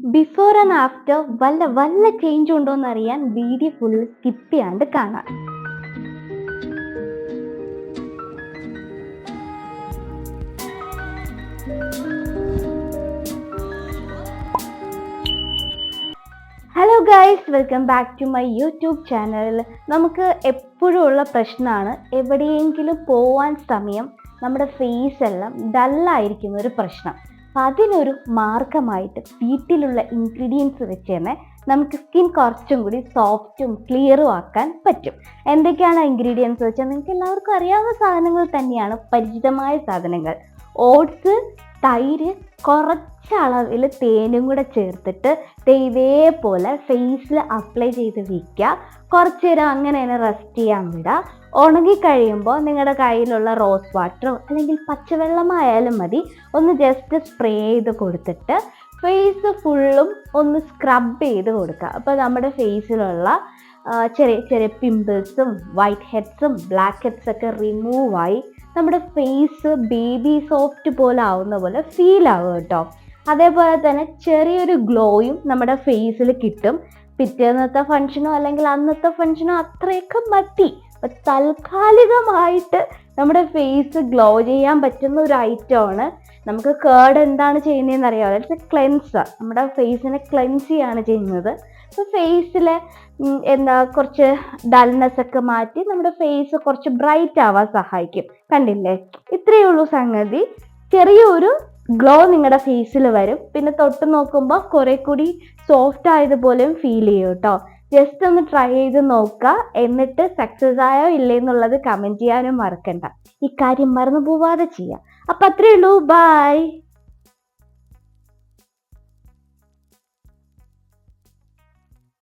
Before and after വല്ല വല്ല change ഉണ്ടോ എന്ന് അറിയാൻ വീഡിയോ ഫുൾ സ്കിപ്പ് ചെയ്യാണ്ട് കാണാം. Hello guys welcome back to my YouTube channel നമുക്ക് എപ്പോഴും ഉള്ള പ്രശ്നമാണ് എവിടെയെങ്കിലും പോവാൻ സമയം നമ്മുടെ ഫേസ് എല്ലാം ഡല്ലായിരിക്കുന്ന ഒരു പ്രശ്നം. അതിനൊരു മാർഗമായിട്ട് വീട്ടിലുള്ള ഇൻഗ്രീഡിയൻസ് വെച്ച് തന്നെ നമുക്ക് സ്കിൻ കുറച്ചും കൂടി സോഫ്റ്റും ക്ലിയറും ആക്കാൻ പറ്റും. എന്തൊക്കെയാണ് ഇൻഗ്രീഡിയൻസ് വെച്ചാൽ നിങ്ങൾക്ക് എല്ലാവർക്കും അറിയാവുന്ന സാധനങ്ങൾ തന്നെയാണ് പരിചിതമായ സാധനങ്ങൾ. ഓട്സ് തൈര് കുറച്ച് അളവിൽ തേനും കൂടെ ചേർത്തിട്ട് ഇതേപോലെ ഫേസിൽ അപ്ലൈ ചെയ്ത് വയ്ക്കുക കുറച്ച് നേരം അങ്ങനെ തന്നെ റെസ്റ്റ് ചെയ്യാൻ വിടുക ഉണങ്ങി കഴിയുമ്പോൾ നിങ്ങളുടെ കയ്യിലുള്ള റോസ് വാട്ടറോ അല്ലെങ്കിൽ പച്ചവെള്ളമായാലും മതി. ഒന്ന് ജസ്റ്റ് സ്പ്രേ ചെയ്ത് കൊടുത്തിട്ട് ഫേസ് ഫുള്ളും ഒന്ന് സ്ക്രബ് ചെയ്ത് കൊടുക്കുക. അപ്പോൾ നമ്മുടെ ഫേസിലുള്ള ചെറിയ ചെറിയ പിമ്പിൾസും വൈറ്റ് ഹെഡ്സും ബ്ലാക്ക് ഹെഡ്സ് ഒക്കെ റിമൂവായി നമ്മുടെ ഫേസ് ബേബി സോഫ്റ്റ് പോലെ ആവുന്ന പോലെ ഫീൽ ആവും കേട്ടോ. അതേപോലെ തന്നെ ചെറിയൊരു ഗ്ലോയും നമ്മുടെ ഫേസിൽ കിട്ടും. പിറ്റേന്നത്തെ ഫംഗ്ഷനോ അല്ലെങ്കിൽ അന്നത്തെ ഫംഗ്ഷനോ അത്രയൊക്കെ മതി. അപ്പൊ താൽക്കാലികമായിട്ട് നമ്മുടെ ഫേസ് ഗ്ലോ ചെയ്യാൻ പറ്റുന്ന ഒരു ഐറ്റമാണ് നമുക്ക് കേർഡ് എന്താണ് ചെയ്യുന്നതെന്ന് അറിയാമല്ലോ ഇറ്റ്സ് എ ക്ലെൻസർ നമ്മുടെ ഫേസിനെ ക്ലെൻസ് ചെയ്യാണ് ചെയ്യുന്നത്. അപ്പോൾ ഫേസിൽ എന്താ കുറച്ച് ഡൾനെസ് ഒക്കെ മാറ്റി നമ്മുടെ ഫേസ് കുറച്ച് ബ്രൈറ്റ് ആവാൻ സഹായിക്കും. കണ്ടില്ലേ? ഇത്രയേ ഉള്ളൂ സംഗതി. ചെറിയൊരു ഗ്ലോ നിങ്ങളുടെ ഫേസിൽ വരും. പിന്നെ തൊട്ട് നോക്കുമ്പോൾ കുറെ കൂടി സോഫ്റ്റ് ആയതുപോലെയും ഫീൽ ചെയ്യും കേട്ടോ. ജസ്റ്റ് ഒന്ന് ട്രൈ ചെയ്ത് നോക്കുക എന്നിട്ട് സക്സസ് ആയോ ഇല്ലേ എന്നുള്ളത് കമന്റ് ചെയ്യാനും മറക്കണ്ട. ഇക്കാര്യം കാര്യം മറന്നു പോവാതെ ചെയ്യാം. അപ്പം അത്രയേ ഉള്ളൂ. ബൈ